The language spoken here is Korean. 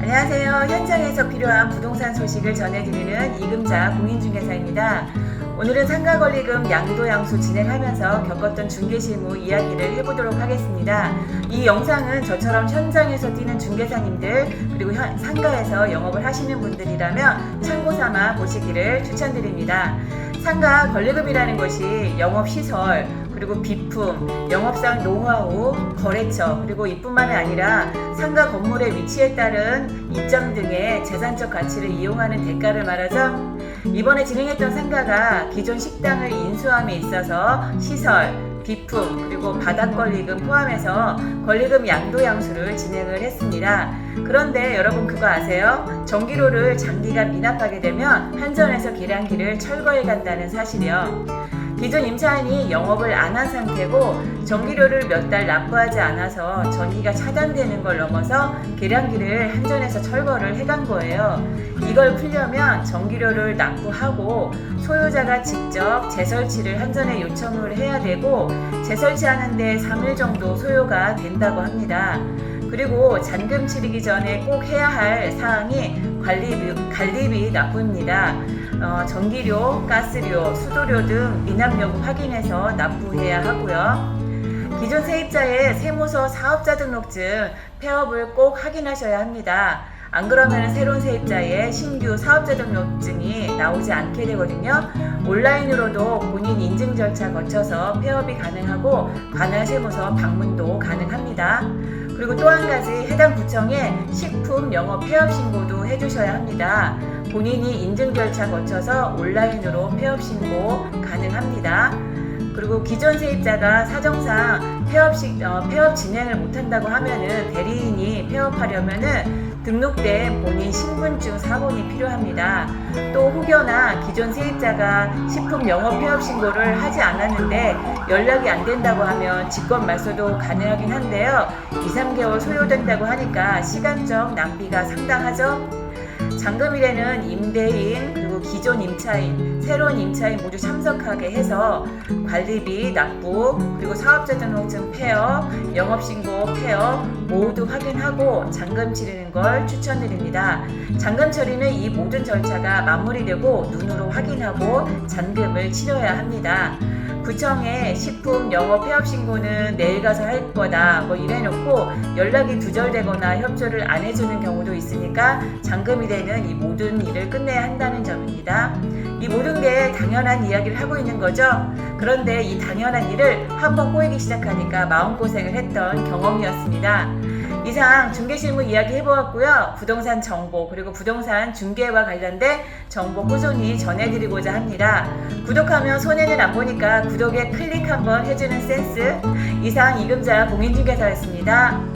안녕하세요. 현장에서 필요한 부동산 소식을 전해드리는 이금자 공인중개사입니다. 오늘은 상가권리금 양도양수 진행하면서 겪었던 중개실무 이야기를 해보도록 하겠습니다. 이 영상은 저처럼 현장에서 뛰는 중개사님들 그리고 현- 상가에서 영업을 하시는 분들이라면 참고삼아 보시기를 추천드립니다. 상가 권리금이라는 것이 영업시설 그리고 비품, 영업상 노하우, 거래처 그리고 이뿐만이 아니라 상가 건물의 위치에 따른 입장 등의 재산적 가치를 이용하는 대가를 말하죠. 이번에 진행했던 상가가 기존 식당을 인수함에 있어서 시설, 비품 그리고 바닥 권리금 포함해서 권리금 양도 양수를 진행을 했습니다. 그런데 여러분 그거 아세요? 전기료를 장기간 미납하게 되면 한전에서 계량기를 철거해 간다는 사실이요. 기존 임차인이 영업을 안 한 상태고 전기료를 몇 달 납부하지 않아서 전기가 차단되는 걸 넘어서 계량기를 한전에서 철거를 해간 거예요. 이걸 풀려면 전기료를 납부하고 소유자가 직접 재설치를 한전에 요청을 해야 되고 재설치하는데 3일 정도 소요가 된다고 합니다. 그리고 잔금 치르기 전에 꼭 해야 할 사항이 관리비, 관리비 납부입니다. 어, 전기료, 가스료, 수도료 등 미납 여부 확인해서 납부해야 하고요. 기존 세입자의 세무서 사업자 등록증 폐업을 꼭 확인하셔야 합니다. 안 그러면 새로운 세입자의 신규 사업자 등록증이 나오지 않게 되거든요. 온라인으로도 본인 인증 절차 거쳐서 폐업이 가능하고 관할 세무서 방문도 가능합니다. 그리고 또 한 가지 해당 구청에 식품 영업 폐업 신고도 해주셔야 합니다. 본인이 인증 절차 거쳐서 온라인으로 폐업 신고 가능합니다. 그리고 기존 세입자가 사정상 폐업, 시, 어, 폐업 진행을 못한다고 하면은 대리인이 폐업하려면은 등록된 본인 신분증 사본이 필요합니다. 또 혹여나 기존 세입자가 식품 영업 폐업 신고를 하지 않았는데 연락이 안 된다고 하면 직권 말소도 가능하긴 한데요. 2, 3개월 소요된다고 하니까 시간적 낭비가 상당하죠. 잔금일에는 임대인 기존 임차인 새로운 임차인 모두 참석하게 해서 관리비 납부 그리고 사업자 등록증 폐업 영업신고 폐업 모두 확인하고 잔금 치르는 걸 추천드립니다. 잔금 처리는 이 모든 절차가 마무리되고 눈으로 확인하고 잔금을 치러야 합니다 구청에 식품 영업 폐업 신고는 내일 가서 할 거다 뭐 이래놓고 연락이 두절되거나 협조를 안 해주는 경우도 있으니까 잔금이 되는 이 모든 일을 끝내야 한다는 점입니다. 이 모든 게 당연한 이야기를 하고 있는 거죠. 그런데 이 당연한 일을 한번 꼬이기 시작하니까 마음고생을 했던 경험이었습니다. 이상 중개실무 이야기 해보았고요. 부동산 정보 그리고 부동산 중개와 관련된 정보 꾸준히 전해드리고자 합니다. 구독하면 손해는 안 보니까 구독에 클릭 한번 해주는 센스. 이상 이금자 공인중개사였습니다.